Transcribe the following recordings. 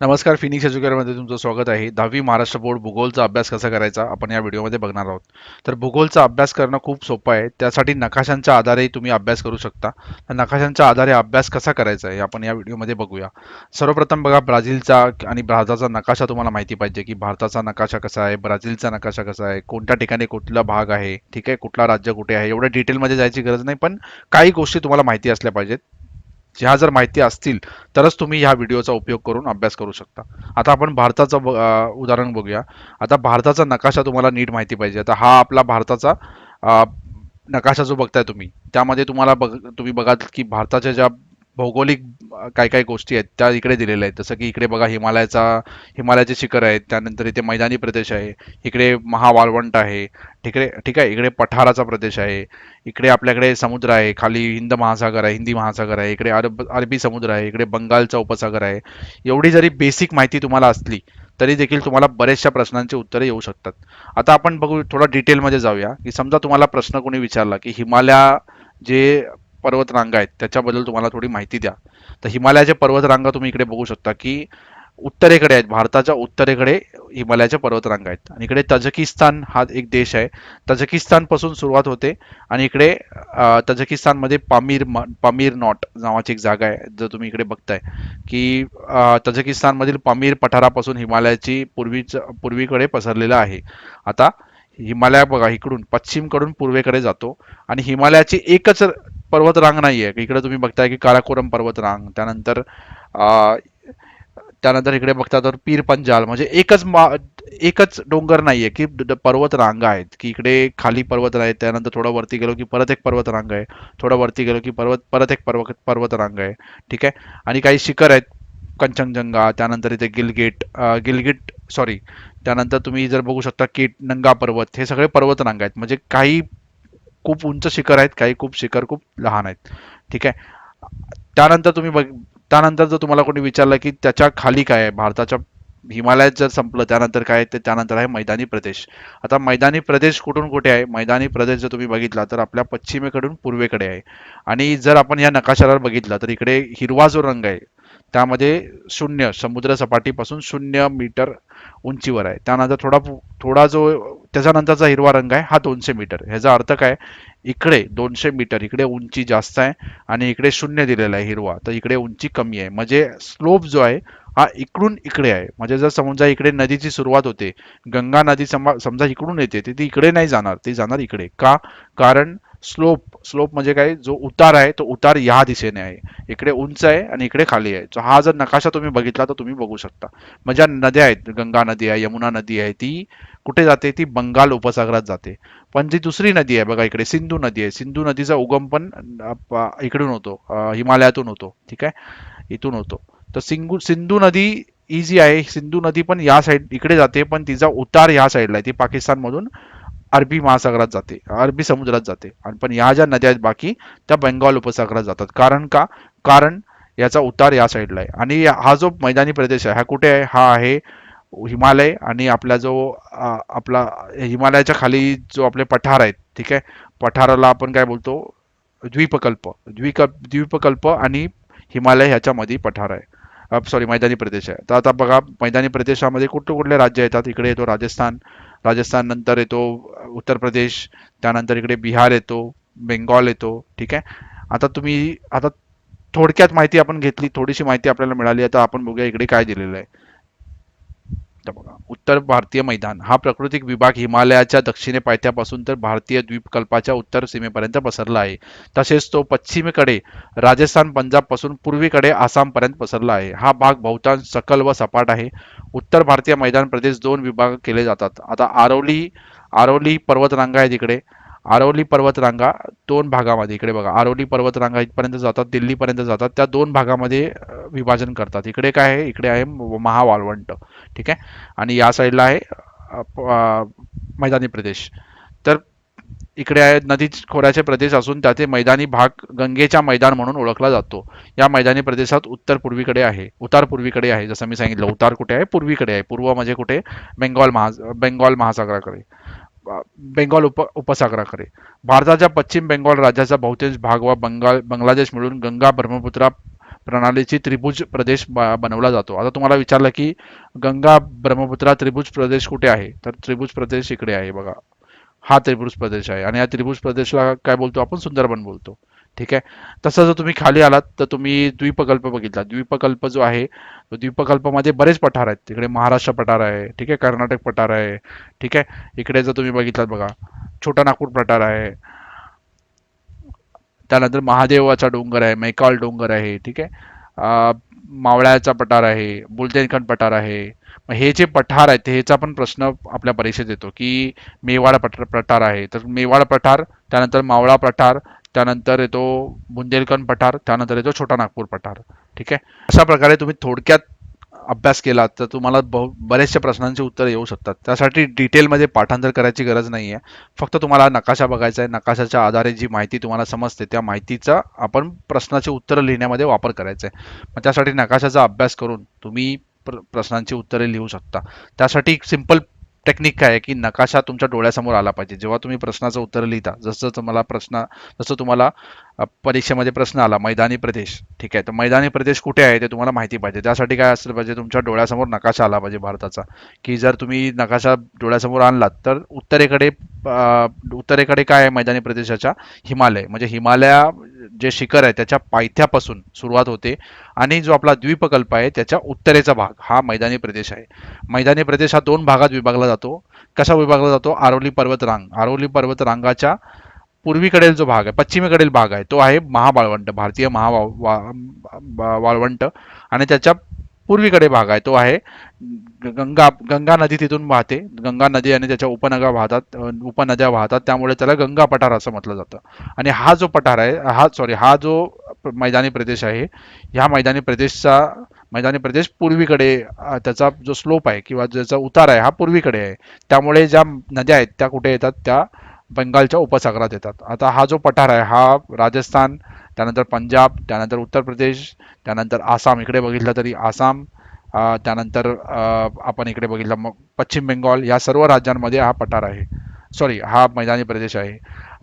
नमस्कार फिनिक्स एज्युकेटरमध्ये तुमचं स्वागत आहे. दहावी महाराष्ट्र बोर्ड भूगोलचा अभ्यास कसा करायचा आपण या व्हिडिओमध्ये बघणार आहोत. तर भूगोलचा अभ्यास करणं खूप सोपं आहे. त्यासाठी नकाशांच्या आधारे तुम्ही अभ्यास करू शकता. तर नकाशांच्या आधारे अभ्यास कसा करायचा आहे आपण या व्हिडिओमध्ये बघूया. सर्वप्रथम बघा ब्राझीलचा आणि भारताचा नकाशा तुम्हाला माहिती पाहिजे की भारताचा नकाशा कसा आहे ब्राझीलचा नकाशा कसा आहे कोणत्या ठिकाणी कुठला भाग आहे ठीक आहे कुठला राज्य कुठे आहे एवढ्या डिटेलमध्ये जायची गरज नाही पण काही गोष्टी तुम्हाला माहिती असल्या पाहिजेत. ह्या जर माहिती असतील तरच तुम्ही ह्या व्हिडिओचा उपयोग करून अभ्यास करू शकता. आता आपण भारताचं उदाहरण बघूया. आता भारताचा नकाशा तुम्हाला नीट माहिती पाहिजे. आता हा आपला भारताचा नकाशा जो बघताय तुम्ही त्यामध्ये तुम्हाला बघ तुम्ही बघाल की भारताच्या ज्या भौगोलिक काय काय गोष्टी आहेत त्या इकडे दिलेल्या आहेत. जसं की इकडे बघा हिमालयाचा हिमालयाचे शिखर आहेत. त्यानंतर इथे मैदानी प्रदेश आहे. इकडे महावाळवंट आहे. ठीक आहे ठीक आहे इकडे पठाराचा प्रदेश आहे. इकडे आपल्याकडे समुद्र आहे. खाली हिंद महासागर आहे हिंदी महासागर आहे. इकडे अरब अरबी समुद्र आहे. इकडे बंगालचा उपसागर आहे. एवढी जरी बेसिक माहिती तुम्हाला असली तरी देखील तुम्हाला बऱ्याचशा प्रश्नांची उत्तरे येऊ शकतात. आता आपण बघू थोडा डिटेलमध्ये जाऊया. की समजा तुम्हाला प्रश्न कोणी विचारला की हिमालया जे पर्वतरांगा आहेत त्याच्याबद्दल तुम्हाला थोडी माहिती द्या. तर हिमालयाच्या पर्वतरांगा तुम्ही इकडे बघू शकता की उत्तरेकडे आहेत भारताच्या उत्तरेकडे हिमालयाच्या पर्वतरांगा आहेत. आणि इकडे तझकिस्तान हा एक देश आहे. तजकिस्तानपासून सुरुवात होते आणि इकडे तजकिस्तानमध्ये तझकिस्तानमध्ये पामीर म- पामीर नॉट नावाची एक जागा आहे जर तुम्ही इकडे बघताय की तजकिस्तानमधील तझकिस्तानमधील पामीर पठारापासून हिमालयाची पूर्वीच पूर्वीकडे पसरलेलं आहे. आता हिमालया बघा इकडून पश्चिमकडून पूर्वेकडे जातो. आणि हिमालयाची एकच पर्वतरांग नाही आहे इकडे तुम्ही बघताय की काराकोरम पर्वतरांग त्यानंतर त्यानंतर इकडे बघता तर पीर पंजाल म्हणजे एकच मा एकच डोंगर नाहीये की पर्वत रांगा आहेत. की इकडे खाली पर्वत आहेत त्यानंतर थोडं वरती गेलो की परत एक पर्वत रांग आहे. थोडं वरती गेलो की पर्वत परत एक पर्वत पर्वत रांग आहे. ठीक आहे? आणि काही शिखर आहेत कंचनजंगा त्यानंतर इथे गिलगिट गिलगिट सॉरी त्यानंतर तुम्ही जर बघू शकता की नंगा पर्वत हे सगळे पर्वत रांग आहेत. म्हणजे काही खूप उंच शिखर आहेत काही खूप शिखर खूप लहान आहेत. ठीक आहे? त्यानंतर तुम्ही बघ त्यानंतर जर तुम्हाला कोणी विचारलं की त्याच्याखाली काय आहे? भारताच्या हिमालयात जर संपलं त्यानंतर काय आहे, ते त्यानंतर आहे मैदानी प्रदेश. आता मैदानी प्रदेश कुठून कुठे आहे? मैदानी प्रदेश जर तुम्ही बघितला तर आपल्या पश्चिमेकडून पूर्वेकडे आहे. आणि जर आपण या नकाशाला बघितलं तर इकडे हिरवा जो रंग आहे त्यामध्ये शून्य समुद्रसपाटीपासून शून्य मीटर उंचीवर आहे. त्यानंतर थोडा थोडा जो त्याच्यानंतरचा हिरवा रंग आहे हा दोनशे मीटर. ह्याचा अर्थ काय? इकडे दोनशे मीटर इकडे उंची जास्त आहे आणि इकडे शून्य दिलेला आहे हिरवा. तर इकडे उंची कमी आहे. म्हणजे स्लोप जो आहे हा इकडून इकडे आहे. म्हणजे जर समजा इकडे नदीची सुरुवात होते गंगा नदी समा- समजा इकडून येते ती इकडे नाही जाणार ती जाणार इकडे. का? कारण स्लोप स्लोप म्हणजे काय? जो उतार आहे तो उतार या दिशेने आहे. इकडे उंच आहे आणि इकडे खाली आहे. So हा जर नकाशा तुम्ही बघितला तर तुम्ही बघू शकता. म्हणजे ज्या नद्या आहेत गंगा नदी आहे यमुना नदी आहे ती कुठे जाते? ती बंगाल उपसागरात जाते. पण जी दुसरी नदी आहे बघा इकडे सिंधू नदी आहे. सिंधू नदीचा उगम पण इकडून होतो. हिमालयातून होतो. ठीक आहे? इथून होतो. तर सिंगू सिंधू नदी ही जी आहे. सिंधू नदी पण या साईड इकडे जाते पण तिचा उतार या साईडला आहे. ती पाकिस्तानमधून अरबी महासागरात जाते अरबी समुद्रात जाते. आणि पण या ज्या नद्या आहेत बाकी त्या बंगाल उपसागरात जातात. कारण का? कारण याचा उतार या साईडला आहे. आणि हा जो मैदानी प्रदेश आहे हा कुठे आहे? हा आहे हिमालय आणि आपला जो आपला हिमालयाच्या खाली जो आपले पठार आहेत ठीक आहे? पठाराला आपण काय बोलतो? द्वीपकल्प. द्वीप द्वीपकल्प आणि हिमालय ह्याच्यामध्ये पठार आहे. सॉरी मैदानी प्रदेश आहे. तर आता बघा मैदानी प्रदेशामध्ये कुठले कुठले राज्य येतात? इकडे येतो राजस्थान राजस्थान नंतर येतो उत्तर प्रदेश त्यानंतर इकडे बिहार येतो बेंगॉल येतो ठीक आहे? आता तुम्ही आता थोडक्यात माहिती आपण घेतली थोडीशी माहिती आपल्याला मिळाली आता आपण बघूया इकडे काय दिलेलं आहे. तर बघा. उत्तर भारतीय मैदान. हा प्राकृतिक विभाग हिमालयाच्या दक्षिणे पायथ्यापासून तर भारतीय द्वीपकल्पाच्या उत्तर सीमेपर्यंत पसरला आहे. तसेच तो पश्चिमेकडे राजस्थान पंजाबपासून पूर्वीकडे पूर्वेकडे आसामपर्यंत पसरला आहे. हा भाग बहुतांश सकल व सपाट आहे. उत्तर भारतीय मैदान प्रदेश दोन विभाग केले जातात. आता आरवली आरवली पर्वतरांगा आहे तिकडे. आरवली पर्वतरांगा दोन भागामध्ये इकडे बघा आरवली पर्वतरांगा इथपर्यंत जातात दिल्लीपर्यंत जातात त्या दोन भागामध्ये विभाजन करतात. इकडे काय आहे? इकडे आहे महावाळवंट ठीक आहे? आणि या साईडला आहे मैदानी प्रदेश. तर इकडे आहे नदी खोऱ्याचे प्रदेश असून त्याचे मैदानी भाग गंगेच्या मैदान म्हणून ओळखला जातो. या मैदानी प्रदेशात उत्तर पूर्वीकडे आहे. उतार पूर्वीकडे आहे जसं मी सांगितलं उतार कुठे आहे? पूर्वीकडे आहे. पूर्व म्हणजे कुठे? बेंगॉल महा बेंगॉल महासागराकडे. बेंगॉल उप उपसागराकडे. भारताच्या पश्चिम बेंगॉल राज्याचा बहुतेक भाग व बंगाल बांगलादेश मिळून गंगा ब्रह्मपुत्रा प्रणालीची त्रिभुज प्रदेश ब- बनवला जातो. आता तुम्हाला विचारलं की गंगा ब्रह्मपुत्रा त्रिभुज प्रदेश कुठे आहे? तर त्रिभुज प्रदेश इकडे आहे बघा. हा त्रिभुज प्रदेश आहे. आणि या त्रिभुज प्रदेशला काय बोलतो आपण? सुंदरबन बोलतो. ठीक आहे? तसं जर तुम्ही खाली आलात तर तुम्ही द्वीपकल्प बघितला. द्वीपकल्प जो आहे तो द्वीपकल्पामध्ये बरेच पठार आहेत. तिकडे महाराष्ट्र पठार आहे ठीक आहे? कर्नाटक पठार आहे ठीक आहे? इकडे जर तुम्ही बघितलात बघा छोटा नागपूर पठार आहे. त्यानंतर महादेवाचा डोंगर आहे मैकाल डोंगर आहे ठीक आहे? अं, मावळ्याचा पठार आहे बुलतेनखंड पठार आहे. मग हे जे पठार आहेत ह्याचा पण प्रश्न आपल्या परीक्षेत येतो की मेवाड पठार पठार आहे. तर मेवाड पठार त्यानंतर मावळा पठार त्यानंतर येतो बुंदेलखंड पठार त्यानंतर येतो छोटा नागपूर पठार. ठीक आहे? अशा प्रकारे तुम्ही थोडक्यात अभ्यास केला तर तुम्हाला बहु बऱ्याचशा प्रश्नांची उत्तरं येऊ शकतात. त्यासाठी डिटेलमध्ये पाठांतर करायची गरज नाही आहे. फक्त तुम्हाला नकाशा बघायचा आहे. नकाशाच्या आधारे जी माहिती तुम्हाला समजते त्या माहितीचा आपण प्रश्नाचे उत्तरं लिहिण्यामध्ये वापर करायचा आहे. मग त्यासाठी नकाशाचा अभ्यास करून तुम्ही प्र प्रश्नांची उत्तरे लिहू शकता. त्यासाठी सिंपल सिंपल टेक्निक काय आहे की नकाशा तुमच्या डोळ्यासमोर आला पाहिजे. जेव्हा तुम्ही प्रश्नाचं उत्तर लिहिता जसं तुम्हाला प्रश्न जसं तुम्हाला परीक्षेमध्ये प्रश्न आला मैदानी प्रदेश. ठीक आहे तर मैदानी प्रदेश कुठे आहे ते तुम्हाला माहिती पाहिजे. त्यासाठी काय असलं पाहिजे तुमच्या डोळ्यासमोर नकाशा आला पाहिजे भारताचा. की जर तुम्ही नकाशा डोळ्यासमोर आणलात तर उत्तरेकडे उत्तरेकडे काय आहे मैदानी प्रदेशाच्या? हिमालय. म्हणजे हिमालया जे शिखर आहे त्याच्या पायथ्यापासून सुरुवात होते. आणि जो आपला द्वीपकल्प आहे त्याच्या उत्तरेचा भाग हा मैदानी प्रदेश आहे. मैदानी प्रदेश हा दोन भागात विभागला जातो. कसा विभागला जातो? आरोली पर्वतरांग. आरोली पर्वत रांगाच्या पूर्वीकडील जो भाग आहे पश्चिमेकडील भाग आहे तो आहे महावाळवंट भारतीय महा वा- वाळवंट आणि त्याच्या पूर्वीकडे भाग आहे तो आहे ग- गंगा गंगा नदी तिथून वाहते. गंगा नदी आणि त्याच्या उपनद्या वाहतात उपनद्या वाहतात. त्यामुळे त्याला गंगा पठार असं म्हटलं जातं. आणि हा जो पठार आहे हा सॉरी हा जो मैदानी प्रदेश आहे ह्या मैदानी प्रदेशचा मैदानी प्रदेश पूर्वीकडे त्याचा जो स्लोप आहे किंवा ज्याचा उतार आहे हा पूर्वीकडे आहे. त्यामुळे ज्या नद्या आहेत त्या कुठे येतात? त्या बंगालच्या उपसागरात येतात. आता हा जो पठार आहे हा राजस्थान त्यानंतर पंजाब त्यानंतर उत्तर प्रदेश त्यानंतर आसाम इकडे बघितलं तरी आसाम त्यानंतर आपण इकडे बघितलं मग पश्चिम बेंगॉल या सर्व राज्यांमध्ये हा पठार आहे. सॉरी हा मैदानी प्रदेश आहे.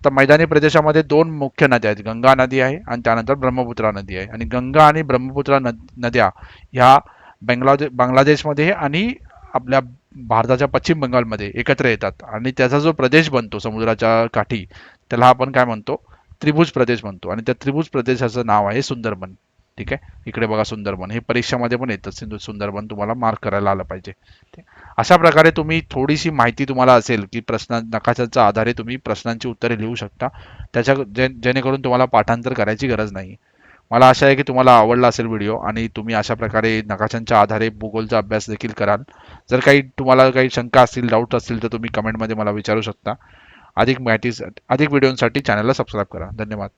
तर मैदानी प्रदेशामध्ये दोन मुख्य नद्या आहेत. गंगा नदी आहे आणि त्यानंतर ब्रह्मपुत्रा नदी आहे. आणि गंगा आणि ब्रह्मपुत्रा नद्या ह्या बांगलादेश बांगलादेशमध्ये आणि आपल्या भारताच्या पश्चिम बंगालमध्ये एकत्र येतात आणि त्याचा जो प्रदेश बनतो समुद्राच्या काठी त्याला आपण काय म्हणतो? त्रिभुज प्रदेश म्हणतो. आणि त्या त्रिभुज प्रदेशाचं नाव आहे सुंदरबन. ठीक आहे? इकडे बघा सुंदरबन. हे परीक्षामध्ये पण येतं. सिंधू सुंदरबन तुम्हाला मार्क करायला आलं पाहिजे. अशा प्रकारे तुम्ही थोडीशी माहिती तुम्हाला असेल की प्रश्न नकाशाच्या आधारे तुम्ही प्रश्नांची उत्तरे लिहू शकता. त्याच्या जे जेणेकरून तुम्हाला पाठांतर करायची गरज नाही. मला आशा आहे की तुम्हाला आवडला असेल व्हिडिओ आणि तुम्ही अशा प्रकारे नकाशांच्या आधारे भूगोलचा अभ्यास देखील कराल. जर काही तुम्हाला काही शंका असतील डाऊट असतील तर तुम्ही कमेंटमध्ये मला विचारू शकता. अधिक माहिती अधिक व्हिडिओसाठी चॅनलला सबस्क्राईब करा. धन्यवाद.